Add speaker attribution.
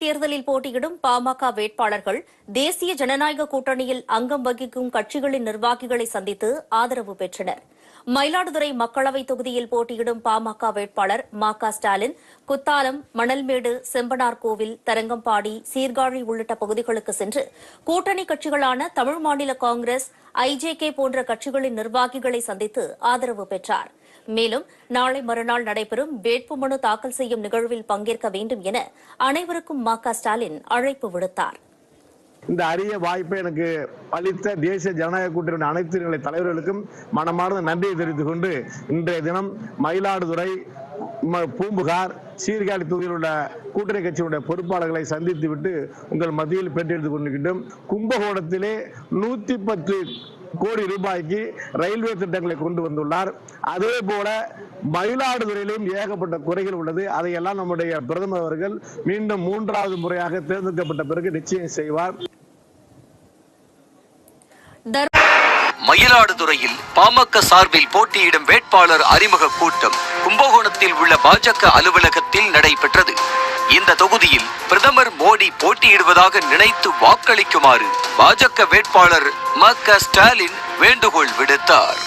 Speaker 1: தேர்தலில் போட்டியிடும் பாமக வேட்பாளர்கள் தேசிய ஜனநாயக கூட்டணியில் அங்கம் வகிக்கும் கட்சிகளின் நிர்வாகிகளை சந்தித்து ஆதரவு பெற்றனர். மயிலாடுதுறை மக்களவைத் தொகுதியில் போட்டியிடும் பாமக வேட்பாளர் மா க ஸ்டாலின் குத்தாலம் மணல்மேடு செம்பனார்கோவில் தரங்கம்பாடி சீர்காழி உள்ளிட்ட பகுதிகளுக்கு சென்று கூட்டணி கட்சிகளான தமிழ் மாநில காங்கிரஸ் ஐஜேகே போன்ற கட்சிகளின் நிர்வாகிகளை சந்தித்து ஆதரவு பெற்றார். மேலும் நாளை மறுநாள் நடைபெறும் வேட்புமனு தாக்கல் செய்யும் நிகழ்வில் பங்கேற்க வேண்டும் என அனைவருக்கும் மா க ஸ்டாலின் அழைப்பு விடுத்தார்.
Speaker 2: இந்த அரிய வாய்ப்பை எனக்கு அளித்த தேசிய ஜனநாயக கூட்டணி அனைத்து நிலை தலைவர்களுக்கும் மனமார்ந்த நன்றியை தெரிவித்துக் கொண்டு இன்றைய தினம் மயிலாடுதுறை ம- பூம்புகார் சீர்காழி தொகுதியில் உள்ள கூட்டணி கட்சியுடைய பொறுப்பாளர்களை சந்தித்து விட்டு உங்கள் மத்தியில் பெற்றெடுத்துக் கொண்டிருக்கின்றோம். கும்பகோணத்திலே நூத்தி பத்து கோடி ரூபாய்க்கு ரயில்வே திட்டங்களை கொண்டு வந்துள்ளார். அதே போல மயிலாடுதுறையிலும் ஏகப்பட்ட குறைகள் உள்ளது. அதையெல்லாம் நம்முடைய பிரதமர் அவர்கள் மீண்டும் மூன்றாவது முறையாக தேர்ந்தெடுக்கப்பட்ட பிறகு நிச்சயம் செய்வார்.
Speaker 3: மயிலாடுதுறையில் பாமக சார்பில் போட்டியிடும் வேட்பாளர் அறிமுக கூட்டம் கும்பகோணத்தில் உள்ள பாஜக அலுவலகத்தில் நடைபெற்றது. இந்த தொகுதியில் பிரதமர் மோடி போட்டியிடுவதாக நினைத்து வாக்களிக்குமாறு பாஜக வேட்பாளர் ம க ஸ்டாலின் வேண்டுகோள் விடுத்தார்.